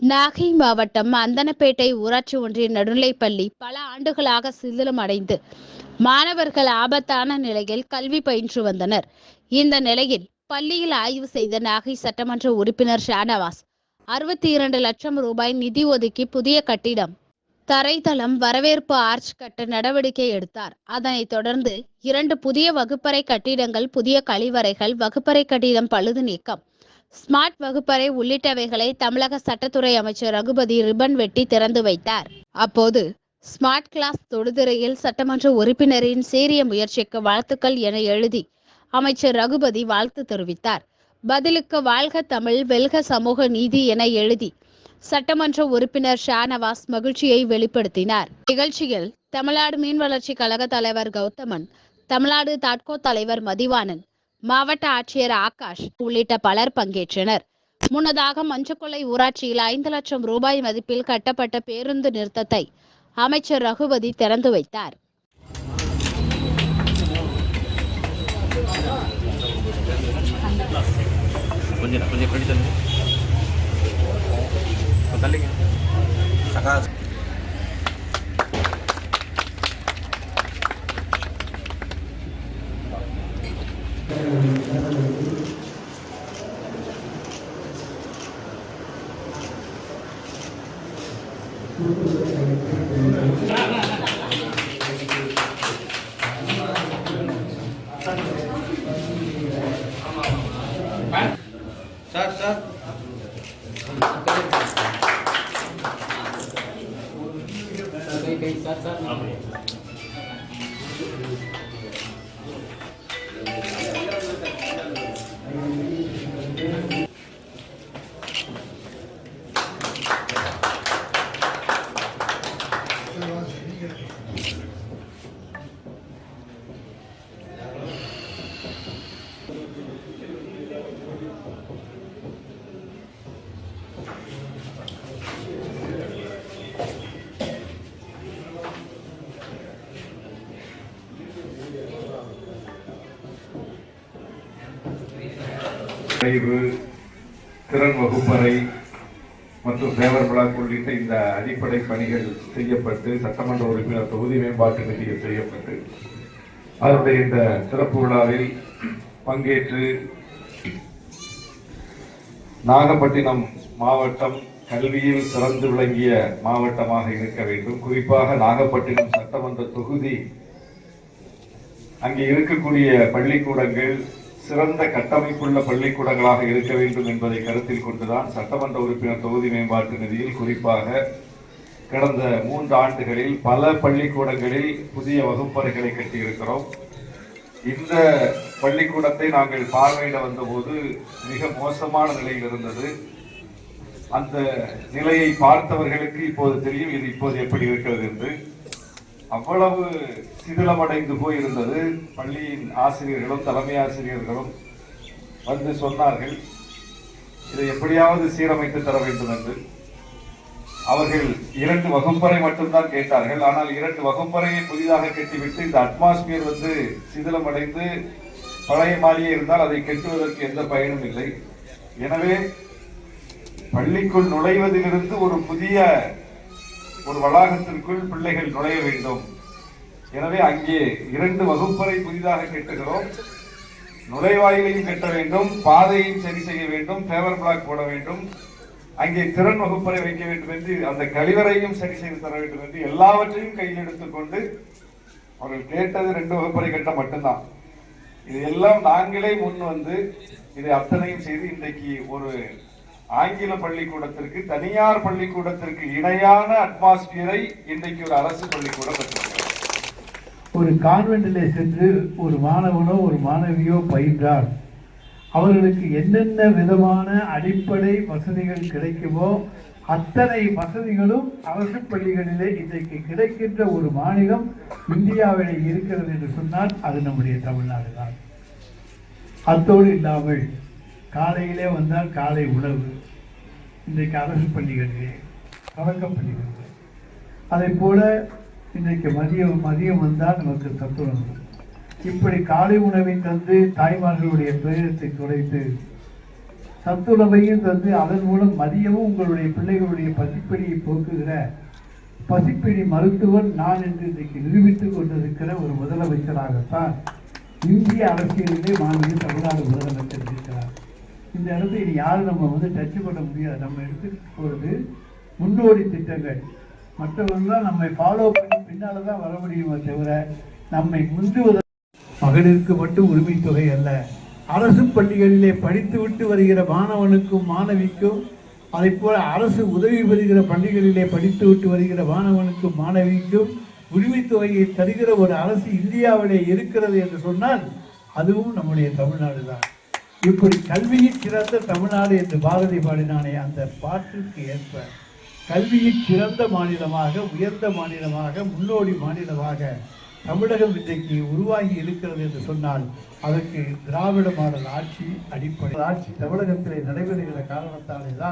நாகை மாவட்டம் அந்தனப்பேட்டை ஊராட்சி ஒன்றிய நடுநிலைப்பள்ளி பல ஆண்டுகளாக சிதிலமடைந்து மாணவர்கள் ஆபத்தான நிலையில் கல்வி பயின்று வந்தனர். இந்த நிலையில் பள்ளியில் ஆய்வு செய்த நாகை சட்டமன்ற உறுப்பினர் ஷானவாஸ் அறுபத்தி இரண்டு லட்சம் ரூபாய் நிதி ஒதுக்கி புதிய கட்டிடம் தரைத்தளம் வரவேற்பு ஆர்ச் கட்ட நடவடிக்கை எடுத்தார். அதனைத் தொடர்ந்து இரண்டு புதிய வகுப்பறை கட்டிடங்கள் புதிய கழிவறைகள் வகுப்பறை கட்டிடம் பழுது நீக்கம் ஸ்மார்ட் வகுப்பறை உள்ளிட்டவைகளை தமிழக சட்டத்துறை அமைச்சர் ரகுபதி ரிப்பன் வெட்டி திறந்து வைத்தார். அப்போது ஸ்மார்ட் கிளாஸ் தொடுதிரையில் சட்டமன்ற உறுப்பினரின் சீரிய முயற்சிக்கு வாழ்த்துக்கள் என எழுதி அமைச்சர் ரகுபதி வாழ்த்து தெரிவித்தார். பதிலுக்கு வாழ்க தமிழ் வெல்க சமூக நீதி என எழுதி சட்டமன்ற உறுப்பினர் ஷானவாஸ் மகிழ்ச்சியை வெளிப்படுத்தினார். நிகழ்ச்சியில் தமிழ்நாடு மீன் வளர்ச்சி கழக தலைவர் கௌதமன் தமிழ்நாடு தாட்கோ தலைவர் மதிவாணன் மாவட்ட ஆட்சியர் ஆகாஷ் உள்ளிட்ட பலர் பங்கேற்றனர். முன்னதாக மஞ்சக்கொள்ளை ஊராட்சியில் ஐந்து லட்சம் ரூபாய் மதிப்பில் கட்டப்பட்ட பேருந்து நிறுத்தத்தை அமைச்சர் ரகுபதி திறந்து வைத்தார். கொஞ்சம் கொஞ்சம் பிடி தள்ளுங்க கொஞ்சம் தள்ளிங்க சகாஸ் சார் சார் கழிவு திறன் வகுப்பறை மற்றும் சேவர் பிளாக் உள்ளிட்ட இந்த அடிப்படை பணிகள் செய்யப்பட்டு சட்டமன்ற உறுப்பினர் தொகுதி மேம்பாட்டு நிதியில் செய்யப்பட்டு அதனுடைய இந்த சிறப்பு விழாவில் பங்கேற்று நாகப்பட்டினம் மாவட்டம் கல்வியில் சிறந்து விளங்கிய மாவட்டமாக இருக்க வேண்டும். குறிப்பாக நாகப்பட்டினம் சட்டமன்ற தொகுதி அங்கே இருக்கக்கூடிய பள்ளிக்கூடங்கள் சிறந்த கட்டமைப்புள்ள பள்ளிக்கூடங்களாக இருக்க வேண்டும் என்பதை கருத்தில் கொண்டுதான் சட்டமன்ற உறுப்பினர் தொகுதி மேம்பாட்டு நிதியில் குறிப்பாக கடந்த மூன்று ஆண்டுகளில் பல பள்ளிக்கூடங்களில் புதிய வகுப்பறைகளை கட்டியிருக்கிறோம். இந்த பள்ளிக்கூடத்தை நாங்கள் பார்வையிட வந்தபோது மிக மோசமான நிலையில் இருந்தது. அந்த நிலையை பார்த்தவர்களுக்கு இப்போது தெரியும் இது இப்போது எப்படி இருக்கிறது என்று. அவ்வளவு சிதிலமடைந்து போயிருந்தது. பள்ளியின் ஆசிரியர்களும் தலைமை ஆசிரியர்களும் வந்து சொன்னார்கள் இதை எப்படியாவது சீரமைத்து தர வேண்டும் என்று. அவர்கள் இரண்டு வகுப்பறை மட்டும்தான் கேட்டார்கள். ஆனால் இரண்டு வகுப்பறையை புதிதாக கட்டிவிட்டு இந்த அட்மாஸ்பியர் வந்து சிதிலமடைந்து பழைய மாதிரியே இருந்தால் அதை கெட்டுவதற்கு எந்த பயனும் இல்லை. எனவே பள்ளிக்குள் நுழைவதிலிருந்து ஒரு புதிய ஒரு வளாகத்திற்குள் பிள்ளைகள் நுழைய வேண்டும். எனவே அங்கே இரண்டு வகுப்பறை புதிதாக கெட்டுகிறோம். நுழைவாயிலையும் கட்ட வேண்டும். பாதையையும் சரி செய்ய வேண்டும். பேவர் பிளாக் போட வேண்டும். அங்கே திறன் வகுப்பறை வைக்க வேண்டும் என்று அந்த கழிவறையும் சரி செய்து தர வேண்டும் என்று எல்லாவற்றையும் கையில் எடுத்துக்கொண்டு அவர்கள் கேட்டது ரெண்டு வகுப்பறை கட்ட மட்டும்தான். இதையெல்லாம் எல்லாம் நாங்களே முன் வந்து இதை அத்தனையும் செய்து இன்றைக்கு ஒரு ஆங்கில பள்ளிக்கூடத்திற்கு தனியார் பள்ளிக்கூடத்திற்கு இணையான அட்மாஸ்பியரை இன்றைக்கு ஒரு அரசு பள்ளிக்கூடம் பெற்றிருக்கிறது ஒரு கான்வென்டிலே சென்று ஒரு மாணவனோ ஒரு மாணவியோ பயின்றார் அவர்களுக்கு என்னென்ன விதமான அடிப்படை வசதிகள் கிடைக்குமோ அத்தனை வசதிகளும் அரசு பள்ளிகளிலே இன்றைக்கு கிடைக்கின்ற ஒரு மாநிலம் இந்தியாவிலே இருக்கிறது என்று சொன்னால் அது நம்முடைய தமிழ்நாடு தான். அத்தோடு இல்லாமல் காலையிலே வந்தால் காலை உணவு. இன்றைக்கு அரசு பள்ளிகளிலே தொடக்க பள்ளிகளிலே. அதே போல் இன்றைக்கு மதியம் மதியம் வந்தால் நமக்கு சத்துணவு இப்படி காலை உணவை தந்து தாய்மார்களுடைய துயரத்தை துடைத்து சத்துணவையும் தந்து அதன் மூலம் மதியமும் உங்களுடைய பிள்ளைகளுடைய பசிப்பிடியை போக்குகிற பசிப்பிடி மருத்துவர் நான் என்று இன்றைக்கு நிரூபித்துக் கொண்டிருக்கிற ஒரு முதலமைச்சராகத்தான் இந்திய அரசியலிலே மாநில தமிழ்நாடு முதலமைச்சர் இந்த இடத்துல இனி யாரும் நம்ம வந்து டச் பண்ண முடியாது. நம்ம எடுத்துக்கிட்டு போகிறது முன்னோடி திட்டங்கள். மற்றவர்கள்லாம் நம்மை ஃபாலோ பண்ணி பின்னால் தான் வர முடியுமே தவிர நம்மை முந்துவதற்கு மகளிருக்கு மட்டும் உரிமை தொகை அல்ல. அரசு பள்ளிகளிலே படித்துவிட்டு வருகிற மாணவனுக்கும் மாணவிக்கும் அதை போல அரசு உதவி பெறுகிற பள்ளிகளிலே படித்துவிட்டு வருகிற மாணவனுக்கும் மாணவிக்கும் உரிமைத்தொகையை தருகிற ஒரு அரசு இந்தியாவிலே இருக்கிறது என்று சொன்னால் அதுவும் நம்முடைய தமிழ்நாடு தான் இப்படி கல்வியில் சிறந்த தமிழ்நாடு என்று பாரதி பாடினானே அந்த பாட்டிற்கு ஏற்ப கல்வியில் சிறந்த மாநிலமாக உயர்ந்த மாநிலமாக முன்னோடி மாநிலமாக தமிழகம் இன்றைக்கு உருவாகி இருக்கிறது என்று சொன்னால் அதற்கு திராவிட மாடல் ஆட்சி அடிப்படை. ஆட்சி தமிழகத்திலே நடைபெறுகிற காரணத்தாலே தான்